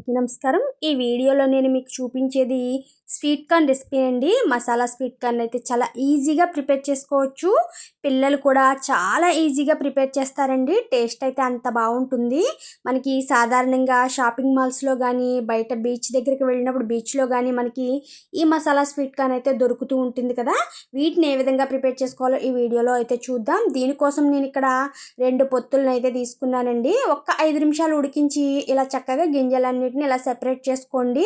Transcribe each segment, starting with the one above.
అందరికీ నమస్కారం. ఈ వీడియోలో నేను మీకు చూపించేది స్వీట్ కార్న్ రెసిపీ అండి. మసాలా స్వీట్ కార్న్ అయితే చాలా ఈజీగా ప్రిపేర్ చేసుకోవచ్చు. పిల్లలు కూడా చాలా ఈజీగా ప్రిపేర్ చేస్తారండి. టేస్ట్ అయితే అంత బాగుంటుంది. మనకి సాధారణంగా షాపింగ్ మాల్స్లో కానీ బయట బీచ్ దగ్గరికి వెళ్ళినప్పుడు బీచ్లో కానీ మనకి ఈ మసాలా స్వీట్ కార్న్ అయితే దొరుకుతూ ఉంటుంది కదా. వీటిని ఏ విధంగా ప్రిపేర్ చేసుకోవాలో ఈ వీడియోలో అయితే చూద్దాం. దీనికోసం నేను ఇక్కడ రెండు పొత్తులను అయితే తీసుకున్నానండి. ఒక్క ఐదు నిమిషాలు ఉడికించి ఇలా చక్కగా గింజలన్నీ రెండింటిని ఇలా సెపరేట్ చేసుకోండి.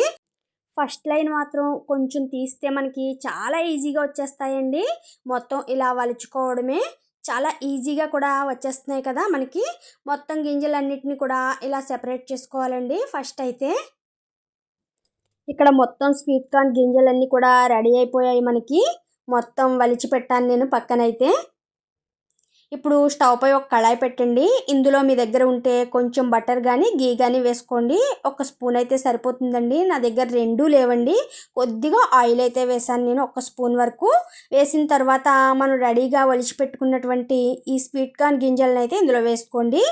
ఫస్ట్ లైన్ మాత్రం కొంచెం తీస్తే మనకి చాలా ఈజీగా వచ్చేస్తాయండి. మొత్తం ఇలా వలుచుకోవడమే. చాలా ఈజీగా కూడా వచ్చేస్తున్నాయి కదా మనకి. మొత్తం గింజలన్నిటిని కూడా ఇలా సెపరేట్ చేసుకోవాలండి ఫస్ట్ అయితే. ఇక్కడ మొత్తం స్వీట్ కార్న్ గింజలన్నీ కూడా రెడీ అయిపోయాయి మనకి. మొత్తం వలిచి పెట్టాను నేను పక్కనైతే. ఇప్పుడు స్టవ్ పై ఒక కళాయి పెట్టండి. ఇందులో మీ దగ్గర ఉంటే కొంచెం బటర్ కానీ గీ కానీ వేసుకోండి. ఒక స్పూన్ అయితే సరిపోతుందండి. నా దగ్గర రెండు లేవండి. కొద్దిగా ఆయిల్ అయితే వేసాను నేను ఒక స్పూన్ వరకు. వేసిన తర్వాత మనం రెడీగా ఒలిచి పెట్టుకున్నటువంటి ఈ స్వీట్ కార్న్ గింజలను అయితే ఇందులో వేసుకోండి.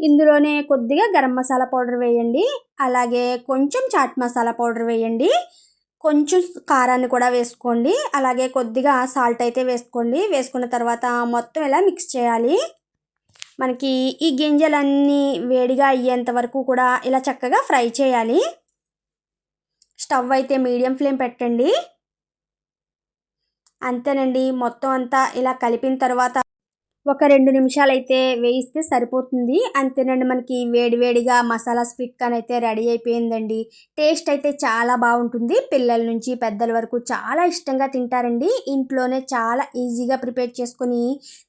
ఇందులోనే కొద్దిగా గరం మసాలా పౌడర్ వేయండి. అలాగే కొంచెం చాట్ మసాలా పౌడర్ వేయండి. కొంచెం కారాన్ని కూడా వేసుకోండి. అలాగే కొద్దిగా సాల్ట్ అయితే వేసుకోండి. వేసుకున్న తర్వాత మొత్తం ఇలా మిక్స్ చేయాలి? మనకి ఈ గింజలన్నీ వేడిగా అయ్యేంత వరకు కూడా ఇలా చక్కగా ఫ్రై చేయాలి. స్టవ్ అయితే మీడియం ఫ్లేమ్ పెట్టండి. అంతేనండి. మొత్తం అంతా ఇలా కలిపిన తర్వాత ఒక రెండు నిమిషాలు అయితే వేయిస్తే సరిపోతుంది. అంతేనండి మనకి వేడివేడిగా మసాలా స్వీట్ అయితే రెడీ అయిపోయిందండి. టేస్ట్ అయితే చాలా బాగుంటుంది. పిల్లల నుంచి పెద్దల వరకు చాలా ఇష్టంగా తింటారండి. ఇంట్లోనే చాలా ఈజీగా ప్రిపేర్ చేసుకొని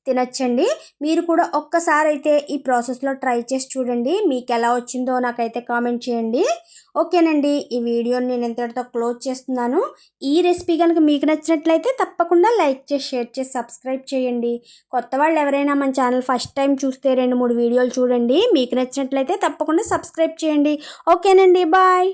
తినచ్చండి. మీరు కూడా ఒక్కసారి అయితే ఈ ప్రాసెస్లో ట్రై చేసి చూడండి. మీకు ఎలా వచ్చిందో నాకైతే కామెంట్ చేయండి. ఓకేనండి. ఈ వీడియోని నేను ఎంతటితో క్లోజ్ చేస్తున్నాను. ఈ రెసిపీ కనుక మీకు నచ్చినట్లయితే తప్పకుండా లైక్ చేసి షేర్ చేసి సబ్స్క్రైబ్ చేయండి. కొత్త వాళ్ళు ఎవరైనా మన ఛానల్ ఫస్ట్ టైం చూస్తే రెండు మూడు వీడియోలు చూడండి. మీకు నచ్చినట్లయితే తప్పకుండా సబ్స్క్రైబ్ చేయండి. ఓకేనండి. బాయ్.